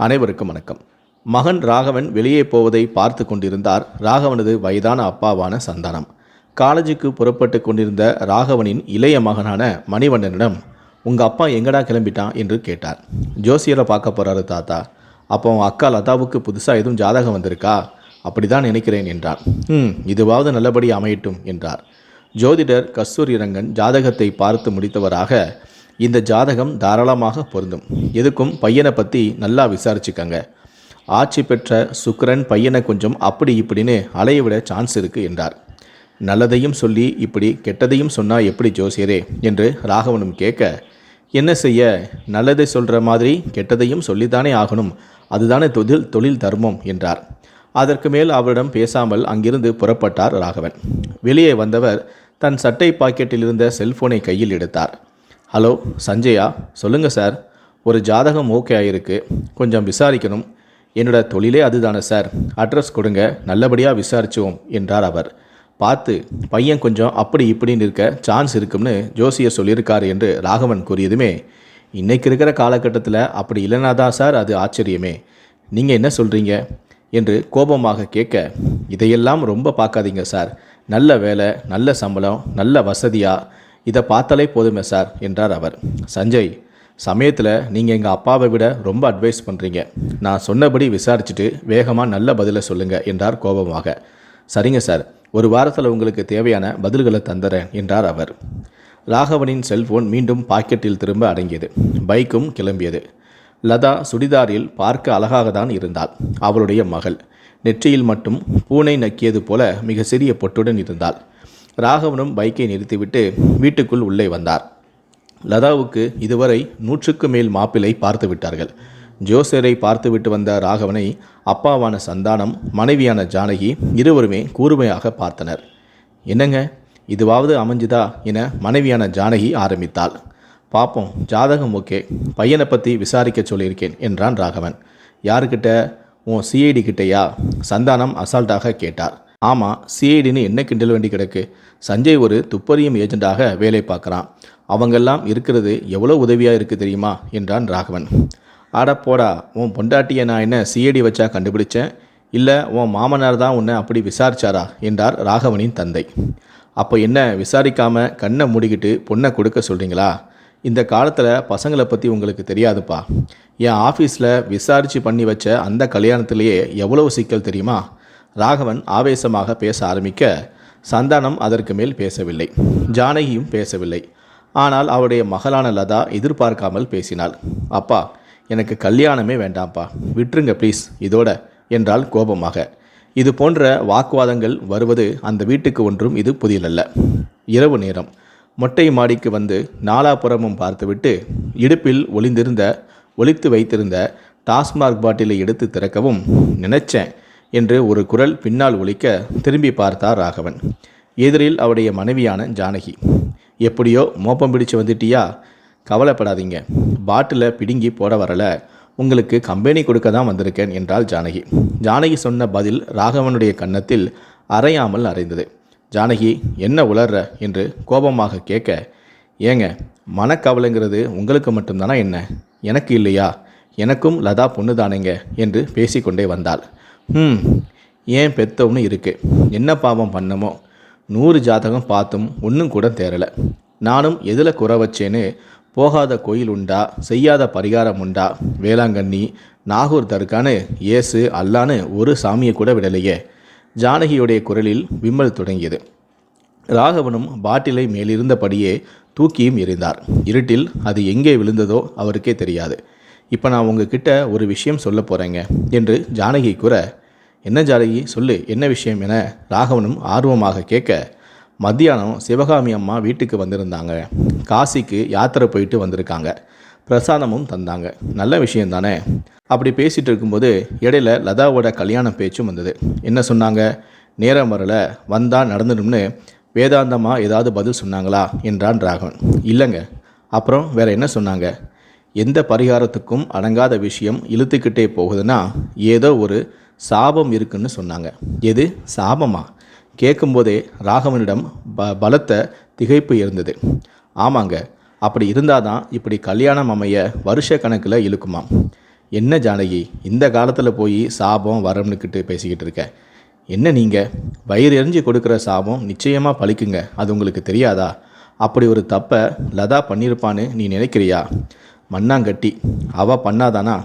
அனைவருக்கும் வணக்கம். மகன் ராகவன் வெளியே போவதை பார்த்து கொண்டிருந்தார். ராகவனது வயதான அப்பாவான சந்தானம். காலேஜுக்கு புறப்பட்டு கொண்டிருந்த ராகவனின் இளைய மகனான மணிவண்ணனிடம் உங்கள் அப்பா எங்கடா கிளம்பிட்டான்? என்று கேட்டார். ஜோசியரை பார்க்க போகிறாரு தாத்தா. அப்போ அக்கா லதாவுக்கு புதுசாக எதுவும் ஜாதகம் வந்திருக்கா? அப்படிதான் நினைக்கிறேன் என்றான். ம் இதுவாவது நல்லபடி அமையட்டும் என்றார். ஜோதிடர் கஸ்தூரி ரங்கன் ஜாதகத்தை பார்த்து முடித்தவராக இந்த ஜாதகம் தாராளமாக பொருந்தும். எதுக்கும்? பையனை பற்றி நல்லா விசாரிச்சுக்கங்க. ஆட்சி பெற்ற சுக்கரன் பையனை கொஞ்சம் அப்படி இப்படின்னு அலைய விட சான்ஸ் இருக்கு என்றார். நல்லதையும் சொல்லி இப்படி கெட்டதையும் சொன்னால் எப்படி ஜோசியரே? என்று ராகவனும் கேட்க என்ன செய்ய? நல்லதை சொல்கிற மாதிரி கெட்டதையும் சொல்லித்தானே ஆகணும். அதுதானே தொழில் தொழில் தர்மம் என்றார். அதற்கு மேல் அவரிடம் பேசாமல் அங்கிருந்து புறப்பட்டார் ராகவன். வெளியே வந்தவர் தன் சட்டை பாக்கெட்டில் இருந்த செல்போனை கையில் எடுத்தார். ஹலோ சஞ்சயா சொல்லுங்கள் சார். ஒரு ஜாதகம் ஓகே ஆகிருக்கு கொஞ்சம் விசாரிக்கணும். என்னோட தொழிலே அதுதானே சார். அட்ரஸ் கொடுங்க. நல்லபடியாக விசாரிச்சுவோம் என்றார் அவர். பார்த்து பையன் கொஞ்சம் அப்படி இப்படின்னு இருக்க சான்ஸ் இருக்கும்னு ஜோசியர் சொல்லியிருக்கார் என்று ராகவன் கூறியதுமே இன்றைக்கு இருக்கிற காலகட்டத்தில் அப்படி இல்லைனா தான் சார் அது ஆச்சரியமே. நீங்கள் என்ன சொல்கிறீங்க என்று கோபமாக கேட்க இதையெல்லாம் ரொம்ப பார்க்காதீங்க சார். நல்ல வேலை நல்ல சம்பளம் நல்ல வசதியாக இதை பார்த்தாலே போதுமே சார் என்றார் அவர். சஞ்சய் சமயத்தில் நீங்கள் எங்கள் அப்பாவை விட ரொம்ப அட்வைஸ் பண்ணுறீங்க நான் சொன்னபடி விசாரிச்சுட்டு வேகமாக நல்ல பதிலை சொல்லுங்கள் என்றார் கோபமாக. சரிங்க சார் ஒரு வாரத்தில் உங்களுக்கு தேவையான பதில்களை தந்துறேன் என்றார் அவர். ராகவனின் செல்போன் மீண்டும் பாக்கெட்டில் திரும்ப அடங்கியது. பைக்கும் கிளம்பியது. லதா சுடிதாரில் பார்க்க அழகாக தான் இருந்தாள். அவளுடைய மகள். நெற்றியில் மட்டும் பூனை நக்கியது போல மிக சிறிய பொட்டுடன் இருந்தாள். ராகவனும் பைக்கை நிறுத்திவிட்டு வீட்டுக்குள் உள்ளே வந்தார். லதாவுக்கு இதுவரை நூற்றுக்கு மேல் மாப்பிளை பார்த்து விட்டார்கள். ஜோசரை பார்த்துவிட்டு வந்த ராகவனை அப்பாவான சந்தானம் மனைவியான ஜானகி இருவருமே கூர்மையாக பார்த்தனர். என்னங்க இதுவாவது அமைஞ்சுதா என மனைவியான ஜானகி ஆரம்பித்தாள். பாப்போம் ஜாதகம் ஓகே பையனை பற்றி விசாரிக்க சொல்லியிருக்கேன் என்றான் ராகவன். யாருக்கிட்ட? உன் சிஐடி கிட்டேயா? சந்தானம் அசால்ட்டாக கேட்டார். ஆமாம் சிஐடின்னு என்ன கிண்டல் வேண்டி கிடக்கு? சஞ்சய் ஒரு துப்பறியும் ஏஜெண்டாக வேலை பார்க்குறான். அவங்கெல்லாம் இருக்கிறது எவ்வளோ உதவியாக இருக்குது தெரியுமா? என்றான் ராகவன். அட போடா உன் பொண்டாட்டியை நான் என்ன சிஐடி வச்சா கண்டுபிடிச்சேன்? இல்லை உன் மாமனார் தான் உன்னை அப்படி விசாரிச்சாரா? என்றார் ராகவனின் தந்தை. அப்போ என்ன விசாரிக்காமல் கண்ணை மூடிக்கிட்டு பொண்ணை கொடுக்க சொல்கிறீங்களா இந்த காலத்தில் பசங்களை பற்றி உங்களுக்கு தெரியாதுப்பா. என் ஆஃபீஸில் விசாரித்து பண்ணி வச்ச அந்த கல்யாணத்திலேயே எவ்வளவு சிக்கல் தெரியுமா? ராகவன் ஆவேசமாக பேச ஆரம்பிக்க சந்தானம் அதற்கு மேல் பேசவில்லை. ஜானகியும் பேசவில்லை. ஆனால் அவருடைய மகளான லதா எதிர்பார்க்காமல் பேசினாள். அப்பா எனக்கு கல்யாணமே வேண்டாம்ப்பா. விட்டுருங்க ப்ளீஸ் இதோட என்றால் கோபமாக. இது போன்ற வாக்குவாதங்கள் வருவது அந்த வீட்டுக்கு ஒன்றும் இது புதியலல்ல இரவு நேரம். மொட்டை மாடிக்கு வந்து நாலாபுறமும் பார்த்துவிட்டு இடுப்பில் ஒளிந்திருந்த ஒளித்து வைத்திருந்த டாஸ்மார்க் பாட்டிலை எடுத்து திறக்கவும் நினைச்சேன். என்று ஒரு குரல் பின்னால் ஒலிக்க திரும்பி பார்த்தார் ராகவன். எதிரில் அவருடைய மனைவியான ஜானகி. எப்படியோ மோப்பம் பிடிச்சு வந்துட்டியா? கவலைப்படாதீங்க. பாட்டில் பிடுங்கி போட வரல. உங்களுக்கு கம்பெனி கொடுக்க தான் வந்திருக்கேன் என்றாள் ஜானகி. ஜானகி சொன்ன பதில் ராகவனுடைய கன்னத்தில் அறையாமல் அறைந்தது ஜானகி என்ன உளர்ற? என்று கோபமாக கேட்க ஏங்க மனக்கவலைங்கிறது உங்களுக்கு மட்டும்தானா என்ன? எனக்கு இல்லையா? எனக்கும் லதா பொண்ணு தானேங்க என்று பேசிக்கொண்டே வந்தாள். ம் ஏன் பெத்தவனு இருக்குது என்ன பாவம் பண்ணமோ? நூறு ஜாதகம் பார்த்தும் ஒன்றும் கூட தேரலை நானும் எதில் குறை வச்சேன்னு போகாத கோயில் உண்டா? செய்யாத பரிகாரம் உண்டா? வேளாங்கண்ணி நாகூர் தர்கான்னு இயேசு அல்லான்னு ஒரு சாமியை கூட விடலையே. ஜானகியுடைய குரலில் விம்மல் தொடங்கியது. ராகவனும் பாட்டிலை மேலிருந்தபடியே தூக்கியும் எறிந்தார். இருட்டில் அது எங்கே விழுந்ததோ அவருக்கே தெரியாது. இப்போ நான் உங்ககிட்ட ஒரு விஷயம் சொல்ல போகிறேங்க என்று ஜானகி கூற என்ன ஜானகி? சொல்லு என்ன விஷயம் என ராகவனும் ஆர்வமாக கேட்க மத்தியானம் சிவகாமி அம்மா வீட்டுக்கு வந்திருந்தாங்க. காசிக்கு யாத்திரை போயிட்டு வந்திருக்காங்க. பிரசாதமும் தந்தாங்க. நல்ல விஷயம் தானே? அப்படி பேசிகிட்டு இருக்கும்போது இடையில லதாவோட கல்யாண பேச்சும் வந்தது. என்ன சொன்னாங்க? நேரம் வரல வந்தால் நடந்துடும்னு வேதாந்தமாக ஏதாவது பதில் சொன்னாங்களா? என்றான் ராகவன். இல்லைங்க. அப்புறம் வேற என்ன சொன்னாங்க? எந்த பரிகாரத்துக்கும் அடங்காத விஷயம் இழுத்துக்கிட்டே போகுதுன்னா ஏதோ ஒரு சாபம் இருக்குன்னு சொன்னாங்க. எது? சாபமா? கேட்கும்போதே ராகவனிடம் ப பலத்த திகைப்பு இருந்தது. ஆமாங்க அப்படி இருந்தாதான் இப்படி கல்யாணம் அமைய வருஷ கணக்கில் இழுக்குமாம். என்ன ஜானகி இந்த காலத்தில் போய் சாபம் வரம்னுக்கிட்டு பேசிக்கிட்டு இருக்க? என்ன நீங்கள் வயிறு எரிஞ்சு கொடுக்குற சாபம் நிச்சயமாக பழிக்குங்க அது உங்களுக்கு தெரியாதா? அப்படி ஒரு தப்பை லதா பண்ணியிருப்பான்னு நீ நினைக்கிறியா? மண்ணாங்கட்டி அவ பண்ணாதானா?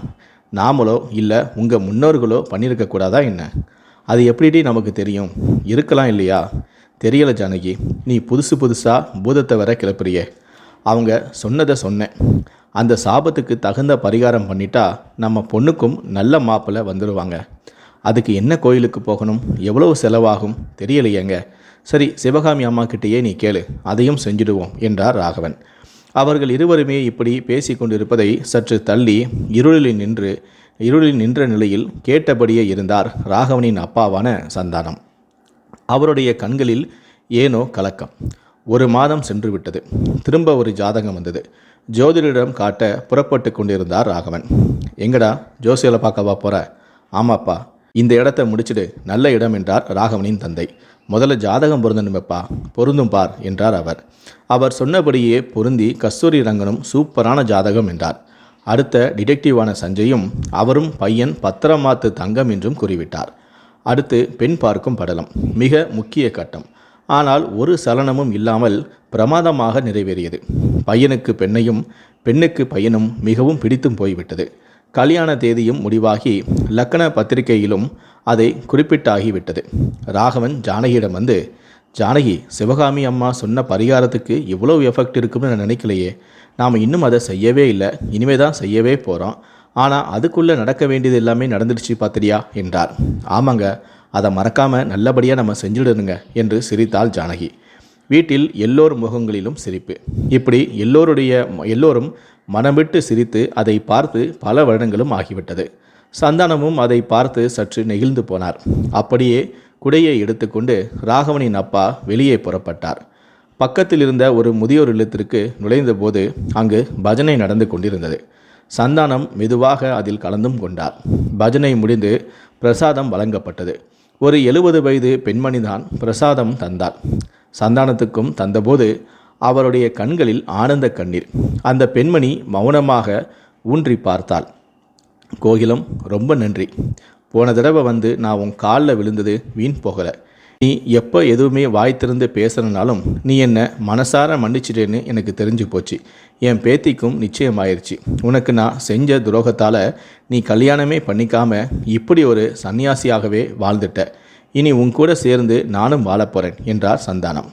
நாமளோ இல்லை உங்கள் முன்னோர்களோ பண்ணியிருக்கக்கூடாதா என்ன? அது எப்படி நமக்கு தெரியும்? இருக்கலாம் இல்லையா? தெரியலை ஜானகி. நீ புதுசு புதுசாக பூதத்தை வர கிளப்புறியே. அவங்க சொன்னதை சொன்னேன். அந்த சாபத்துக்கு தகுந்த பரிகாரம் பண்ணிட்டா நம்ம பொண்ணுக்கும் நல்ல மாப்பிள்ளை வந்துடுவாங்க அதுக்கு என்ன கோயிலுக்கு போகணும்? எவ்வளவு செலவாகும்? தெரியலையேங்க. சரி சிவகாமி அம்மா கிட்டேயே நீ கேளு. அதையும் செஞ்சிடுவோம் என்றார் ராகவன். அவர்கள் இருவருமே இப்படி பேசி கொண்டிருப்பதை சற்று தள்ளி இருளில் நின்று இருளில் நின்ற நிலையில் கேட்டபடியே இருந்தார் ராகவனின் அப்பாவான சந்தானம். அவருடைய கண்களில் ஏனோ கலக்கம். ஒரு மாதம் சென்று விட்டது திரும்ப ஒரு ஜாதகம் வந்தது. ஜோதிடரிடம் காட்ட புறப்பட்டு கொண்டிருந்தார் ராகவன். எங்கடா? ஜோசியில் பார்க்கவா போற? ஆமாப்பா. இந்த இடத்த முடிச்சிடு. நல்ல இடம் என்றார் ராகவனின் தந்தை. முதல்ல ஜாதகம் பொருந்தணுமேப்பா பொருந்தும் பார் என்றார் அவர். அவர் சொன்னபடியே பொருந்தி கஸ்தூரி ரங்கனும் சூப்பரான ஜாதகம் என்றார். அடுத்த டிடெக்டிவான சஞ்சயும் அவரும் பையன் பத்திரமாத்து தங்கம் என்றும் கூறிவிட்டார். அடுத்து பெண் பார்க்கும் படலம் மிக முக்கிய கட்டம். ஆனால் ஒரு சலனமும் இல்லாமல் பிரமாதமாக நிறைவேறியது. பையனுக்கு பெண்ணையும் பெண்ணுக்கு பையனும் மிகவும் பிடித்தும் போய்விட்டது. கல்யாண தேதியும் முடிவாகி லக்கண பத்திரிகையிலும் அதை குறிப்பிட்டாகிவிட்டது. ராகவன் ஜானகியிடம் வந்து ஜானகி சிவகாமி அம்மா சொன்ன பரிகாரத்துக்கு இவ்வளோ எஃபெக்ட் இருக்கும்னு நான் நினைக்கலையே. நாம் இன்னும் அதை செய்யவே இல்லை. இனிமே தான் செய்யவே போகிறோம் ஆனால் அதுக்குள்ளே நடக்க வேண்டியது எல்லாமே நடந்துடுச்சு பார்த்துடியா என்றார். ஆமாங்க. அதை மறக்காமல் நல்லபடியாக நம்ம செஞ்சுடணுங்க என்று சிரித்தாள் ஜானகி. வீட்டில் எல்லோர் முகங்களிலும் சிரிப்பு. இப்படி எல்லோருடைய எல்லோரும் மனம் விட்டு சிரித்து அதை பார்த்து பல வருடங்களும் ஆகிவிட்டது. சந்தானமும் அதை பார்த்து சற்று நெகிழ்ந்து போனார். அப்படியே குடையை எடுத்துக்கொண்டு ராகவனின் அப்பா வெளியே புறப்பட்டார். பக்கத்தில் இருந்த ஒரு முதியோர் இல்லத்திற்கு நுழைந்தபோது அங்கு பஜனை நடந்து கொண்டிருந்தது. சந்தானம் மெதுவாக அதில் கலந்தும் கொண்டார். பஜனை முடிந்து பிரசாதம் வழங்கப்பட்டது. ஒரு எழுபது வயது பெண்மணிதான் பிரசாதம் தந்தார். சந்தானத்துக்கும் தந்தபோது அவருடைய கண்களில் ஆனந்த கண்ணீர். அந்த பெண்மணி மௌனமாக ஊன்றி பார்த்தாள். கோகிலம் ரொம்ப நன்றி. போன தடவை வந்து நான் உன் காலில் விழுந்தது வீண் போகலை. நீ எப்போ எதுவுமே வாய் திறந்து பேசுகிறனாலும் நீ என்னை மனசார மன்னிச்சிட்டேன்னு எனக்கு தெரிஞ்சு போச்சு. என் பேத்திக்கும் நிச்சயமாயிருச்சு. உனக்கு நான் செஞ்ச துரோகத்தால் நீ கல்யாணமே பண்ணிக்காம இப்படி ஒரு சன்னியாசியாகவே வாழ்ந்துட்ட. இனி உன் கூட சேர்ந்து நானும் வாழப்போகிறேன் என்றார் சந்தானம்.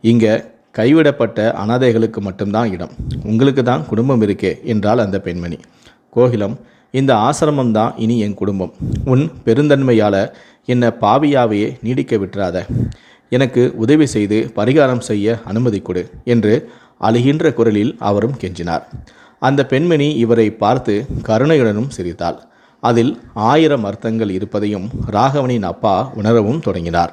இங்கே கைவிடப்பட்ட அனாதைகளுக்கு மட்டும்தான் இடம். உங்களுக்கு தான் குடும்பம் இருக்கே என்றாள் அந்த பெண்மணி. கோகிலம் இந்த ஆசிரமம் தான் இனி என் குடும்பம். உன் பெருந்தன்மையால் என்னை பாவியாவையே நீடிக்க விட்டுறாத. எனக்கு உதவி செய்து பரிகாரம் செய்ய அனுமதி கொடு என்று அழுகின்ற குரலில் அவரும் கெஞ்சினார். அந்த பெண்மணி இவரை பார்த்து கருணையுடனும் சிரித்தாள். அதில் ஆயிரம் அர்த்தங்கள் இருப்பதையும் ராகவனின் அப்பா உணரவும் தொடங்கினார்.